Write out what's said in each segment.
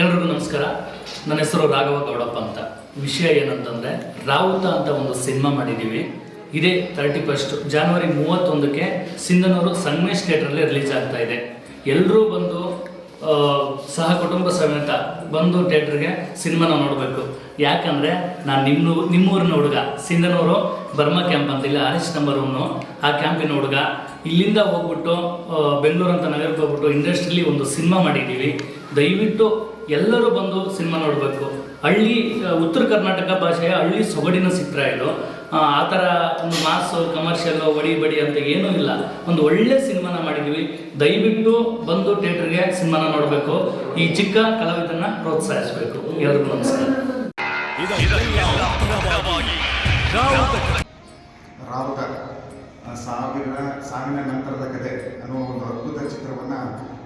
ಎಲ್ರಿಗೂ ನಮಸ್ಕಾರ. ನನ್ನ ಹೆಸರು ರಾಘವ ಗೌಡಪ್ಪ ಅಂತ. ವಿಷಯ ಏನಂತಂದ್ರೆ ರಾವುತ ಅಂತ ಒಂದು ಸಿನಿಮಾ ಮಾಡಿದ್ದೀವಿ ಇದೇ ತರ್ಟಿ ಫಸ್ಟ್ ಜಾನ್ವರಿ ಮೂವತ್ತೊಂದಕ್ಕೆ ಸಿಂಧನೂರು ಥಿಯೇಟರ್ ಥಿಯೇಟ್ರಲ್ಲಿ ರಿಲೀಸ್ ಆಗ್ತಾ ಇದೆ. ಎಲ್ಲರೂ ಬಂದು ಸಹ ಕುಟುಂಬ ಸಮೇತ ಬಂದು ಥಿಯೇಟ್ರಿಗೆ ಸಿನಿಮಾನ ನೋಡಬೇಕು. ಯಾಕಂದರೆ, ನಾನು ನಿಮ್ಮ ನಿಮ್ಮೂರಿನ ಹುಡುಗ, ಸಿಂಧನೂರು ಬರ್ಮಾ ಕ್ಯಾಂಪ್ ಅಂತ ಇಲ್ಲ ಎಸ್ ನಂಬರ್ ಒನ್ನು ಆ ಕ್ಯಾಂಪಿನ ಹುಡುಗ ಇಲ್ಲಿಂದ ಹೋಗ್ಬಿಟ್ಟು ಬೆಂಗಳೂರು ಅಂತ ನಗರಕ್ಕೆ ಹೋಗ್ಬಿಟ್ಟು ಇಂಡಸ್ಟ್ರಿಲಿ ಒಂದು ಸಿನಿಮಾ ಮಾಡಿದ್ದೀವಿ. ದಯವಿಟ್ಟು ಎಲ್ಲರೂ ಬಂದು ಸಿನಿಮಾ ನೋಡಬೇಕು. ಹಳ್ಳಿ ಉತ್ತರ ಕರ್ನಾಟಕ ಭಾಷೆಯ ಹಳ್ಳಿ ಸೊಗಡಿನ ಚಿತ್ರ ಇದು. ಆ ಥರ ಒಂದು ಮಾಸು ಕಮರ್ಷಿಯಲ್ಲು ಒಡಿ ಬಡಿ ಅಂತ ಏನೂ ಇಲ್ಲ. ಒಂದು ಒಳ್ಳೆ ಸಿನಿಮಾನ ಮಾಡಿದ್ದೀವಿ. ದಯವಿಟ್ಟು ಬಂದು ಥಿಯೇಟ್ರಿಗೆ ಸಿನಿಮಾನ ನೋಡಬೇಕು. ಈ ಚಿಕ್ಕ ಕಲಾವಿದನ್ನ ಪ್ರೋತ್ಸಾಹಿಸಬೇಕು. ಎಲ್ಲರಿಗೂ ನಮಸ್ಕಾರ. ಆ, ಸಾವಿರ ಸಾವಿನ ನಂತರದ ಕತೆ ಅನ್ನುವ ಒಂದು ಅದ್ಭುತ ಚಿತ್ರವನ್ನು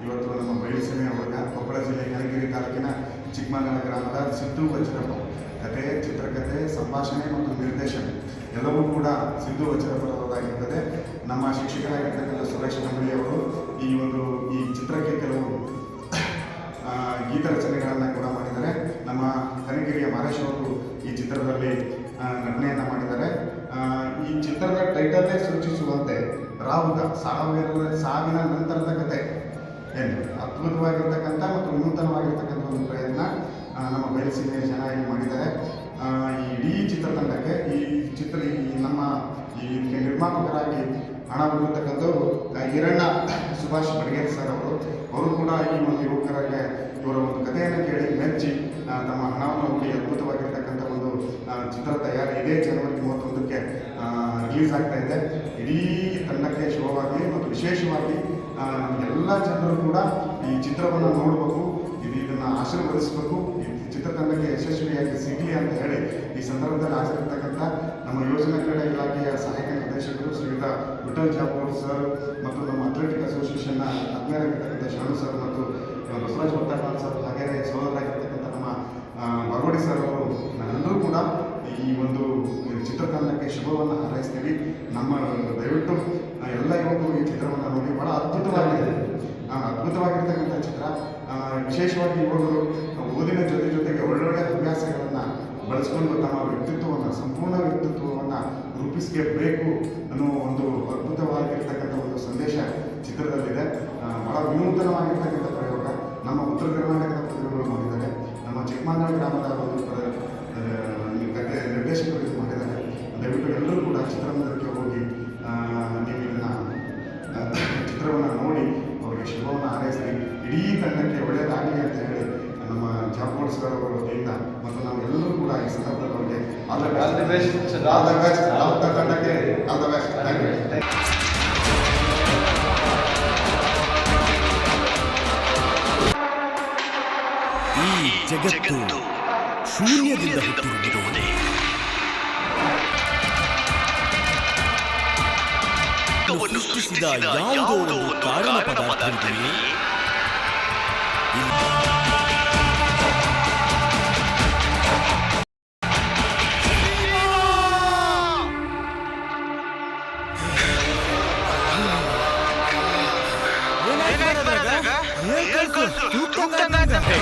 ಇವತ್ತು ನಮ್ಮ ಬಯಲುಸೀಮೆ ಒಳಗ ಕೊಪ್ಪಳ ಜಿಲ್ಲೆ ಯಲಗಿರಿ ತಾಲೂಕಿನ ಚಿಕ್ಕಮಂಗಲ ಗ್ರಾಮದ ಸಿದ್ದು ವಜ್ರಪ್ಪ ಕತೆ ಚಿತ್ರಕಥೆ ಸಂಭಾಷಣೆ ಮತ್ತು ನಿರ್ದೇಶನ ಎಲ್ಲವೂ ಕೂಡ ಸಿದ್ದು ವಜ್ರಪ್ಪರದಾಗಿರ್ತದೆ. ನಮ್ಮ ಶಿಕ್ಷಕರಾಗಿರ್ತಕ್ಕಂಥ ಸುರೇಶ್ ಅವರು ಈ ಒಂದು ಈ ಚಿತ್ರಕ್ಕೆ ಕೆಲವು ಗೀತ ರಚನೆಗಳನ್ನು ಕೂಡ ಮಾಡಿದ್ದಾರೆ. ನಮ್ಮ ಕನಗಿರಿಯ ಮಹೇಶ್ ಅವರು ಈ ಚಿತ್ರದಲ್ಲಿ ನಟನೆಯನ್ನು ಮಾಡಿದ್ದಾರೆ. ಚಿತ್ರದ ಟೈಟಲ್ಲೇ ಸೂಚಿಸುವಂತೆ ರಾಹುತ ಸಾವಿರ ಸಾವಿನ ನಂತರದ ಕತೆ. ಏನು? ಅದ್ಭುತವಾಗಿರ್ತಕ್ಕಂಥ ಮತ್ತು ನೂತನವಾಗಿರ್ತಕ್ಕಂಥ ಒಂದು ಪ್ರಯತ್ನ ನಮ್ಮ ಬಯಲುಸೀಮೆಯ ಜನ ಏನು ಮಾಡಿದ್ದಾರೆ. ಈ ಇಡೀ ಚಿತ್ರತಂಡಕ್ಕೆ ಈ ಚಿತ್ರ ಈ ನಮ್ಮ ಈ ನಿರ್ಮಾಪಕರಾಗಿ ಹಣ ಬಿಡುತ್ತಕ್ಕಂಥವ್ರು ಆ, ಹಿರಣ್ಣ ಸುಭಾಷ್ ಬಡಗೇರಿ ಸರ್ ಅವರು. ಅವರು ಕೂಡ ಈ ಒಂದು ಯುವಕರಿಗೆ ಇವರ ಒಂದು ಕಥೆಯನ್ನು ಕೇಳಿ ಮೆಚ್ಚಿ ತಮ್ಮ ಹಣವನ್ನು ಅದ್ಭುತವಾಗಿರ್ತಕ್ಕಂಥ ಒಂದು ಚಿತ್ರ ತಯಾರಿ. ಇದೇ ಜನವರಿ ಮೂವತ್ತೊಂದಕ್ಕೆ ರಿಲೀಸ್ ಆಗ್ತಾ ಇದೆ. ಇಡೀ ತಂಡಕ್ಕೆ ಶುಭವಾಗಲಿ ಮತ್ತು ವಿಶೇಷವಾಗಿ ಎಲ್ಲ ಜನರು ಕೂಡ ಈ ಚಿತ್ರವನ್ನು ನೋಡಬೇಕು. ಇದು ಇದನ್ನು ಆಶೀರ್ವದಿಸಬೇಕು. ಈ ಚಿತ್ರತಂಡಕ್ಕೆ ಯಶಸ್ವಿಯಾಗಿ ಸಿಗಲಿ ಅಂತ ಹೇಳಿ ಈ ಸಂದರ್ಭದಲ್ಲಿ ಹಾಜರಿರ್ತಕ್ಕಂಥ ನಮ್ಮ ಯೋಜನಾ ಕ್ರೀಡಾ ಇಲಾಖೆಯ ಸಹಾಯಕ ನಿರ್ದೇಶಕರು ಶ್ರೀಯುತ ವಿಠಲ್ ಜಾಪೂರ್ ಸರ್ ಮತ್ತು ನಮ್ಮ ಅಥ್ಲೆಟಿಕ್ ಅಸೋಸಿಯೇಷನ್ನ ಆತ್ಮೀಯರಾಗಿರ್ತಕ್ಕಂಥ ಶರಣು ಸರ್ ಮತ್ತು ಬಸವರಾಜ್ ಒತ್ತಾಡ್ಮಾಲ್ ಸರ್ ಹಾಗೆಯೇ ಸೋದರಾಗಿರ್ತಕ್ಕಂಥ ನಮ್ಮ ಬರವಡಿ ಸರ್ ಅವರು ನಾವೆಲ್ಲರೂ ಕೂಡ ಈ ಒಂದು ಚಿತ್ರತಂಡಕ್ಕೆ ಶುಭವನ್ನು ಹಾರೈಸ್ತೀವಿ. ನಮ್ಮ ದಯವಿಟ್ಟು ಎಲ್ಲ ಯುವಕರು ಈ ಚಿತ್ರವನ್ನು ನೋಡಿ, ಬಹಳ ಅದ್ಭುತವಾಗಿದೆ. ಅದ್ಭುತವಾಗಿರ್ತಕ್ಕಂಥ ಚಿತ್ರ. ವಿಶೇಷವಾಗಿ ಯುವಕರು ಓದಿನ ಜೊತೆ ಜೊತೆಗೆ ಒಳ್ಳೊಳ್ಳೆ ಅಭ್ಯಾಸಗಳನ್ನು ಬಳಸ್ಕೊಂಡು ತಮ್ಮ ವ್ಯಕ್ತಿತ್ವವನ್ನು, ಸಂಪೂರ್ಣ ವ್ಯಕ್ತಿತ್ವವನ್ನು ರೂಪಿಸಬೇಕು ಅನ್ನೋ ಒಂದು ಅದ್ಭುತವಾಗಿರ್ತಕ್ಕಂಥ ಒಂದು ಸಂದೇಶ ಚಿತ್ರದಲ್ಲಿದೆ. ಬಹಳ ವಿನೂತನವಾಗಿರ್ತಕ್ಕಂಥ ಪ್ರಯೋಗ. ನಮ್ಮ ಉತ್ತರ ಕರ್ನಾಟಕದ ನಿರ್ದೇಶಕರು ಇದು ಮಾಡಿದ್ದಾರೆ. ದಯವಿಟ್ಟು ಎಲ್ಲರೂ ಕೂಡ ಚಿತ್ರಮಂದಿರಕ್ಕೆ ಹೋಗಿ ಆ, ನೀವು ಇದನ್ನು ಚಿತ್ರವನ್ನು ನೋಡಿ ಅವರಿಗೆ ಶುಭವನ್ನು ಹಾರೈಸಿ ಇಡೀ ತಂಡಕ್ಕೆ ಒಳ್ಳೆಯದಾಗಲಿ ಅಂತ ಹೇಳಿ ನಮ್ಮ ಜಾಪೋಡ್ ಸರ್ ಅವರ ವತಿಯಿಂದ ಮತ್ತು ನಾವೆಲ್ಲರೂ ಕೂಡ ಈ ಸಂದರ್ಭದಲ್ಲಿ ಅವರಿಗೆ all the All the best, sir. All the best all the ತಂಡಕ್ಕೆ all the best thank you ಈ ಜಗತ್ತು ಶೂನ್ಯದಿಂದ ಹುಟ್ಟಿರುವುದೇ. ഇതാ യാതൊരു കാരണ പദാർത്ഥത്തിൽ ಏನ್ ಕಳ್ಸು ತೂಕ ತಂಗಾಗ್ತದೆ